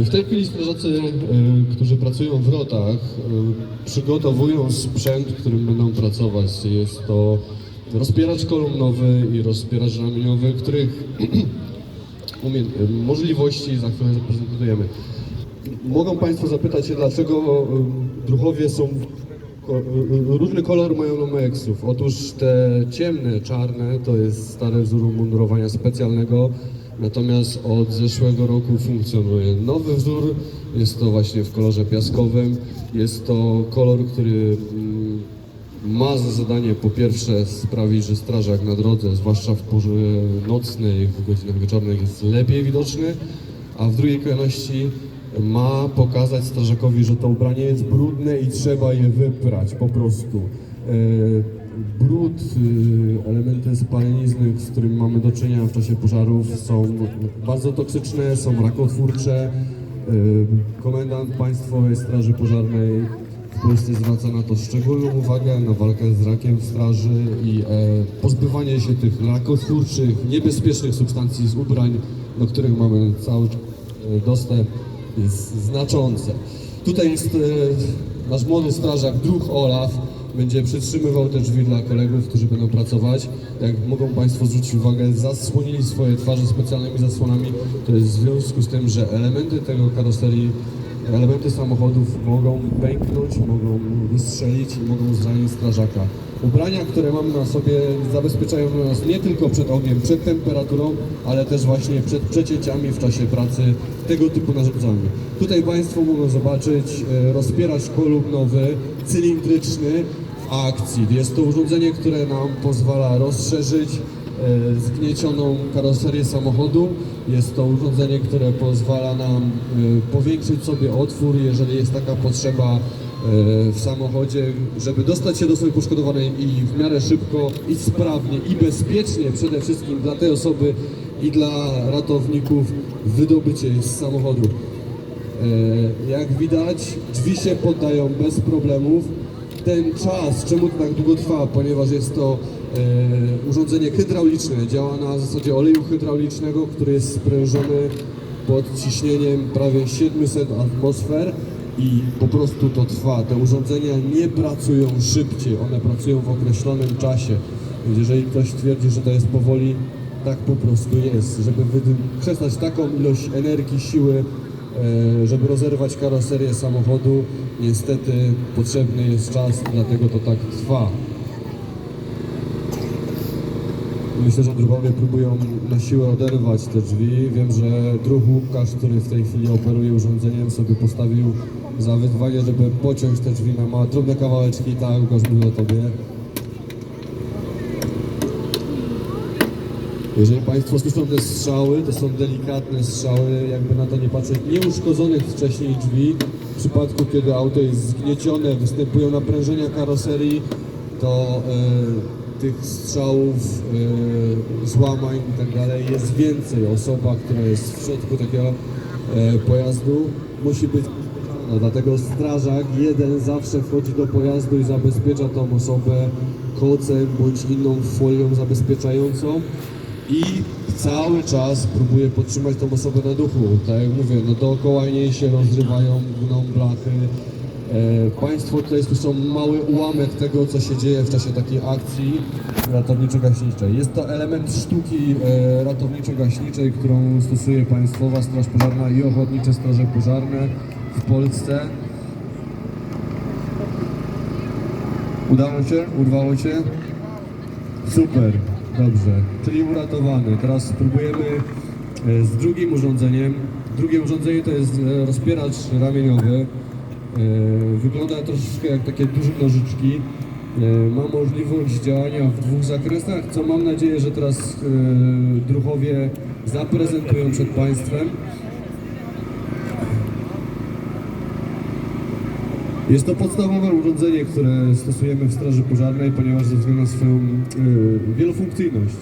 W tej chwili strażacy, e, którzy pracują w rotach, e, przygotowują sprzęt, którym będą pracować. Jest to rozpieracz kolumnowy i rozpieracz ramieniowy, których możliwości za chwilę zaprezentujemy. Mogą Państwo zapytać się, dlaczego e, druchowie są e, różny kolor mają Nomeksów. Otóż te ciemne, czarne to jest stary wzór mundurowania specjalnego, natomiast od zeszłego roku funkcjonuje nowy wzór. Jest to właśnie w kolorze piaskowym. Jest to kolor, który mm, ma za zadanie po pierwsze sprawić, że strażak na drodze, zwłaszcza w porze nocnej, w godzinach wieczornych jest lepiej widoczny, a w drugiej kolejności ma pokazać strażakowi, że to ubranie jest brudne i trzeba je wyprać po prostu. Brud, y, elementy spalenizny, z którymi mamy do czynienia w czasie pożarów są bardzo toksyczne, są rakotwórcze. Y, Komendant Państwowej Straży Pożarnej w Polsce zwraca na to szczególną uwagę, na walkę z rakiem w straży i e, pozbywanie się tych rakotwórczych, niebezpiecznych substancji z ubrań, do których mamy cały e, dostęp, jest znaczące. Tutaj jest e, nasz młody strażak, druh Olaf, będzie przytrzymywał te drzwi dla kolegów, którzy będą pracować. Jak mogą Państwo zwrócić uwagę, zasłonili swoje twarze specjalnymi zasłonami. To jest w związku z tym, że elementy tego karoserii Elementy samochodów mogą pęknąć, mogą wystrzelić i mogą zranić strażaka. Ubrania, które mamy na sobie zabezpieczają nas nie tylko przed ogniem, przed temperaturą, ale też właśnie przed przecięciami w czasie pracy tego typu narzędziami. Tutaj Państwo mogą zobaczyć e, rozpieracz kolumnowy, cylindryczny akcji. Jest to urządzenie, które nam pozwala rozszerzyć e, zgniecioną karoserię samochodu. Jest to urządzenie, które pozwala nam e, powiększyć sobie otwór, jeżeli jest taka potrzeba e, w samochodzie, żeby dostać się do osoby poszkodowanej i w miarę szybko i sprawnie i bezpiecznie przede wszystkim dla tej osoby i dla ratowników wydobycie z samochodu. Jak widać, drzwi się poddają bez problemów. Ten czas, czemu to tak długo trwa? Ponieważ jest to e, urządzenie hydrauliczne, działa na zasadzie oleju hydraulicznego, który jest sprężony pod ciśnieniem prawie 700 atmosfer i po prostu to trwa. Te urządzenia nie pracują szybciej, one pracują w określonym czasie. Więc jeżeli ktoś twierdzi, że to jest powoli, tak po prostu jest. Żeby wykrzesać taką ilość energii, siły, żeby rozerwać karoserię samochodu, niestety potrzebny jest czas, dlatego to tak trwa. Myślę, że druhowie próbują na siłę oderwać te drzwi. Wiem, że druh Łukasz, który w tej chwili operuje urządzeniem, sobie postawił za wyzwanie, żeby pociąć te drzwi na małe, drobne kawałeczki. Tak, Łukasz mówił o tobie. Jeżeli Państwo słyszą te strzały, to są delikatne strzały, jakby na to nie patrzeć, nieuszkodzonych wcześniej drzwi. W przypadku, kiedy auto jest zgniecione, występują naprężenia karoserii, to e, tych strzałów, e, złamań i tak jest więcej. Osoba, która jest w środku takiego e, pojazdu musi być no, dlatego strażak jeden zawsze wchodzi do pojazdu i zabezpiecza tą osobę kocem bądź inną folią zabezpieczającą i cały czas próbuje podtrzymać tą osobę na duchu. Tak jak mówię, no dookoła niej się rozrywają, gną blachy. E, państwo tutaj słyszą mały ułamek tego, co się dzieje w czasie takiej akcji ratowniczo-gaśniczej. Jest to element sztuki e, ratowniczo-gaśniczej, którą stosuje Państwowa Straż Pożarna i Ochotnicze Straże Pożarne w Polsce. Udało się? Urwało się? Super, dobrze. Czyli uratowany. Teraz spróbujemy e, z drugim urządzeniem. Drugie urządzenie to jest e, rozpieracz ramieniowy. E, Wygląda troszeczkę jak takie duże nożyczki. Ma możliwość działania w dwóch zakresach, co mam nadzieję, że teraz druhowie zaprezentują przed Państwem. Jest to podstawowe urządzenie, które stosujemy w Straży Pożarnej, ponieważ ze względu na swoją y, wielofunkcyjność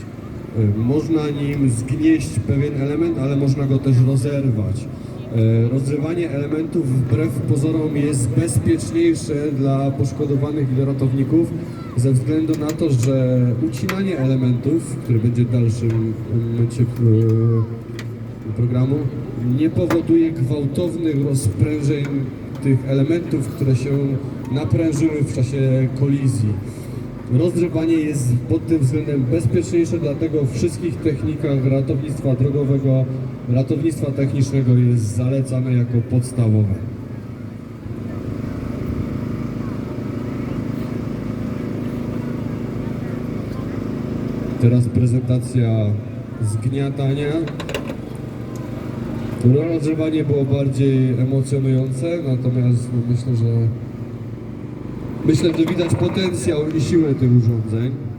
y, można nim zgnieść pewien element, ale można go też rozerwać. Y, rozrywanie elementów wbrew pozorom jest bezpieczniejsze dla poszkodowanych i dla ratowników ze względu na to, że ucinanie elementów, które będzie w dalszym momencie programu nie powoduje gwałtownych rozprężeń tych elementów, które się naprężyły w czasie kolizji. Rozgrzewanie jest pod tym względem bezpieczniejsze, dlatego w wszystkich technikach ratownictwa drogowego, ratownictwa technicznego jest zalecane jako podstawowe. Teraz prezentacja zgniatania. Rozgrzewanie było bardziej emocjonujące, natomiast myślę, że myślę, że widać potencjał i siłę tych urządzeń.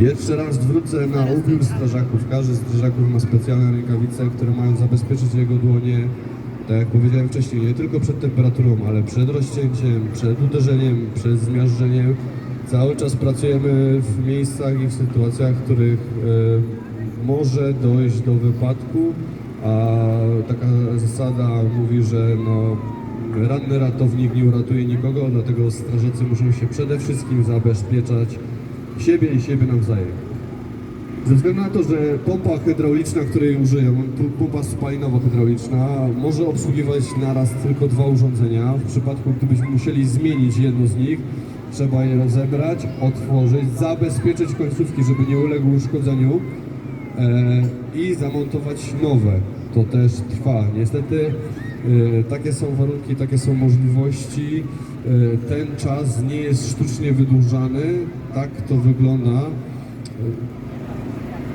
Jeszcze raz wrócę na ubiór strażaków. Każdy strażaków ma specjalne rękawice, które mają zabezpieczyć jego dłonie, tak jak powiedziałem wcześniej, nie tylko przed temperaturą, ale przed rozcięciem, przed uderzeniem, przed zmiażdżeniem. Cały czas pracujemy w miejscach i w sytuacjach, w których e, może dojść do wypadku, a taka zasada mówi, że no, ranny ratownik nie uratuje nikogo, dlatego strażacy muszą się przede wszystkim zabezpieczać siebie i siebie nawzajem. Ze względu na to, że pompa hydrauliczna, której użyję, pompa spalinowo-hydrauliczna, może obsługiwać naraz tylko dwa urządzenia. W przypadku, gdybyśmy musieli zmienić jedno z nich, trzeba je rozebrać, otworzyć, zabezpieczyć końcówki, żeby nie uległy uszkodzeniu e, i zamontować nowe. To też trwa. Niestety e, takie są warunki, takie są możliwości. E, ten czas nie jest sztucznie wydłużany. Tak to wygląda.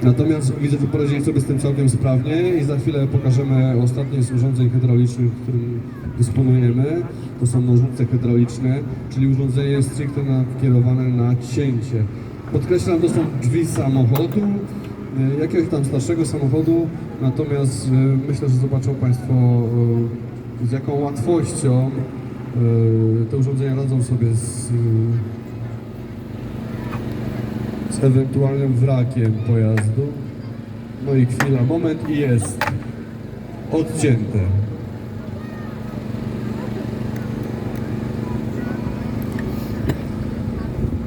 Natomiast widzę, że poradzili sobie z tym całkiem sprawnie i za chwilę pokażemy ostatnie z urządzeń hydraulicznych, którym dysponujemy. To są nożnice hydrauliczne, czyli urządzenie stricte nakierowane na cięcie. Podkreślam, to są drzwi samochodu, e, jakiegoś tam starszego samochodu, natomiast myślę, że zobaczą Państwo z jaką łatwością te urządzenia radzą sobie z e, z ewentualnym wrakiem pojazdu. No i chwila, moment i jest odcięte.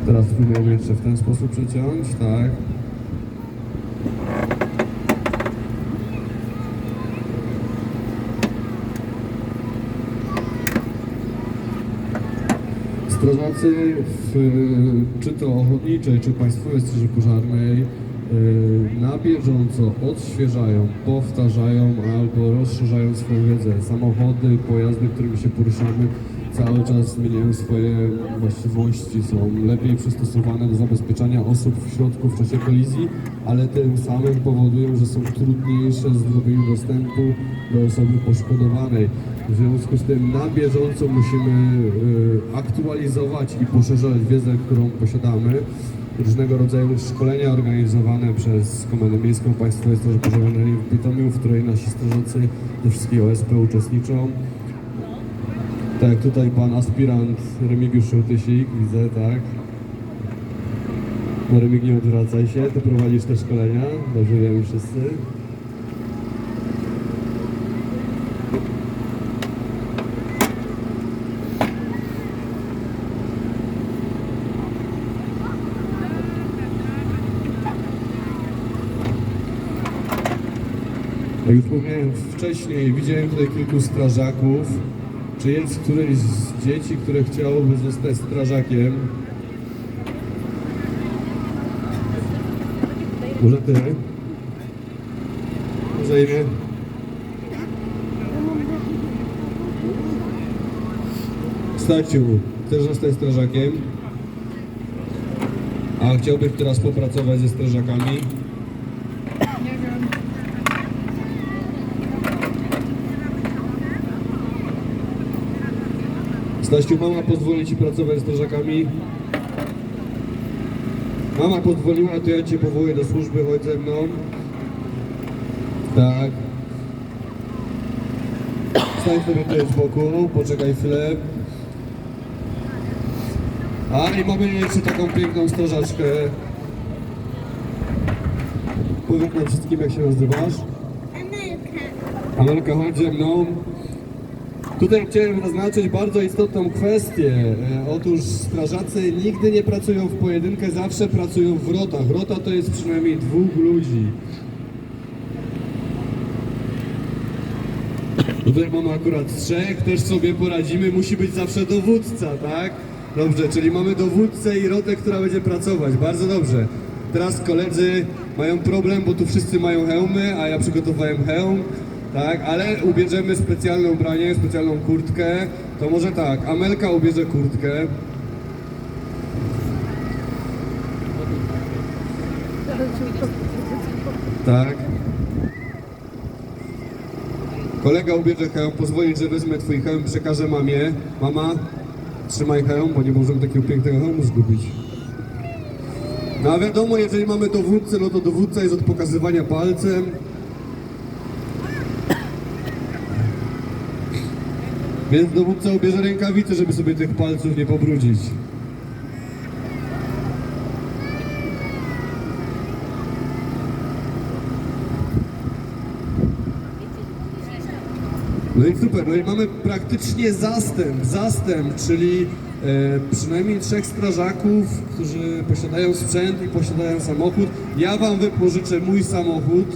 Teraz spróbujemy jeszcze w ten sposób przeciąć, tak. Strażacy, w, czy to ochotniczej, czy państwowej straży pożarnej, y, na bieżąco odświeżają, powtarzają albo rozszerzają swoją wiedzę. Samochody, pojazdy, którymi się poruszamy, cały czas zmieniają swoje właściwości, są lepiej przystosowane do zabezpieczania osób w środku w czasie kolizji, ale tym samym powodują, że są trudniejsze w zrobieniu dostępu do osoby poszkodowanej. W związku z tym na bieżąco musimy y, aktualizować i poszerzać wiedzę, którą posiadamy. Różnego rodzaju szkolenia organizowane przez Komendę Miejską Państwowej Straży Pożarnej w Bytomiu, w której nasi strażacy ze wszystkich OSP uczestniczą. Tak tutaj pan aspirant Remigiusz Szołtysik, widzę, tak. No Remig, nie odwracaj się, ty prowadzisz te szkolenia, dobrze wiemy wszyscy. Jak już wspomniałem wcześniej, widziałem tutaj kilku strażaków. Czy jest któreś z dzieci, które chciałoby zostać strażakiem? Może ty? Może imię? Stasiu, chcesz zostać strażakiem? A chciałbyś teraz popracować ze strażakami? Stasiu, mama pozwoli Ci pracować z strażakami? Mama pozwoliła, to ja Cię powołuję do służby, chodź ze mną. Tak. Stań sobie tutaj z boku, poczekaj chwilę. A i mamy jeszcze taką piękną strażaczkę. Powiedz nam wszystkim, jak się nazywasz. Amelka. Amelka, chodź ze mną. Tutaj chciałem zaznaczyć bardzo istotną kwestię. E, Otóż strażacy nigdy nie pracują w pojedynkę, zawsze pracują w rotach. Rota to jest przynajmniej dwóch ludzi. Tutaj mamy akurat trzech, też sobie poradzimy, musi być zawsze dowódca, tak? Dobrze, czyli mamy dowódcę i rotę, która będzie pracować, bardzo dobrze. Teraz koledzy mają problem, bo tu wszyscy mają hełmy, a ja przygotowałem hełm, tak? Ale ubierzemy specjalne ubranie, specjalną kurtkę. To może tak, Amelka ubierze kurtkę. Tak. Kolega ubierze hełm, pozwolić, że wezmę twój hełm, przekażę mamie. Mama, trzymaj hełm, bo nie możemy takiego pięknego hełmu zgubić. No a wiadomo, jeżeli mamy dowódcę, no to dowódca jest od pokazywania palcem. Więc dowódca ubierze rękawice, żeby sobie tych palców nie pobrudzić. No i super, no i mamy praktycznie zastęp, zastęp, czyli e, przynajmniej trzech strażaków, którzy posiadają sprzęt i posiadają samochód. Ja wam wypożyczę mój samochód,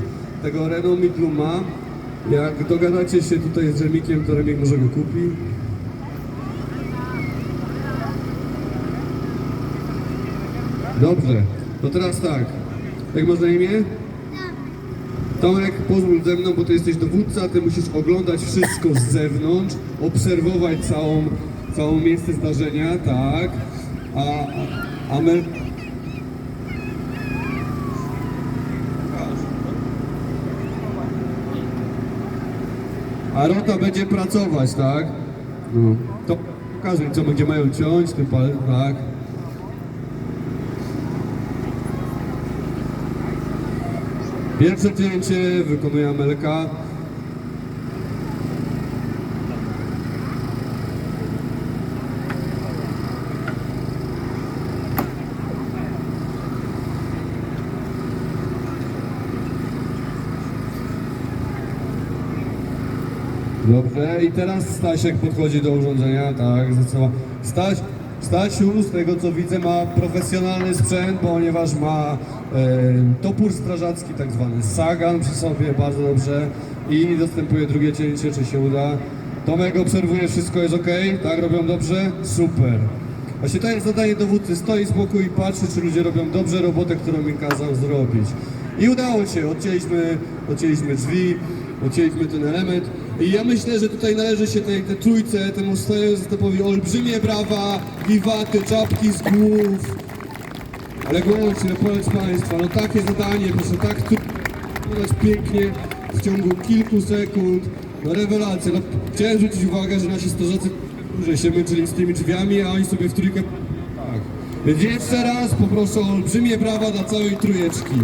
tego Renault Midluma. Jak dogadacie się tutaj z Remikiem, to Remik może go kupi. Dobrze, to teraz tak. Jak masz imię? Tomek, pozwól ze mną, bo ty jesteś dowódca, ty musisz oglądać wszystko z zewnątrz, obserwować całą, całą miejsce zdarzenia, tak. A, a, a Mel... A rota będzie pracować, tak? No. To pokażę, co gdzie mają ciąć, ty pal, tak. Pierwsze cięcie wykonuje Amelka. Dobrze, i teraz Stasiek podchodzi do urządzenia, tak, zdecydowanie. Staś, Stasiu, z tego co widzę, ma profesjonalny sprzęt, ponieważ ma e, topór strażacki, tak zwany sagan przy sobie, bardzo dobrze. I dostępuje drugie cięcie, czy się uda. Tomek obserwuje, wszystko jest ok, tak, robią dobrze? Super. Właśnie to jest zadanie dowódcy, stoi z boku i patrzy, czy ludzie robią dobrze robotę, którą im kazał zrobić. I udało się, odcięliśmy, odcięliśmy drzwi, odcięliśmy ten element. I ja myślę, że tutaj należy się tej, tej trójce, temu zastępowi olbrzymie brawa, wiwaty, czapki z głów. Ale głośno, proszę Państwa, no takie zadanie, proszę tak trudno pięknie w ciągu kilku sekund. No rewelacja, no chciałem zwrócić uwagę, że nasi strażacy dłużej się męczyli z tymi drzwiami, a oni sobie w trójkę... Tak. Więc jeszcze raz poproszę o olbrzymie brawa dla całej trójeczki.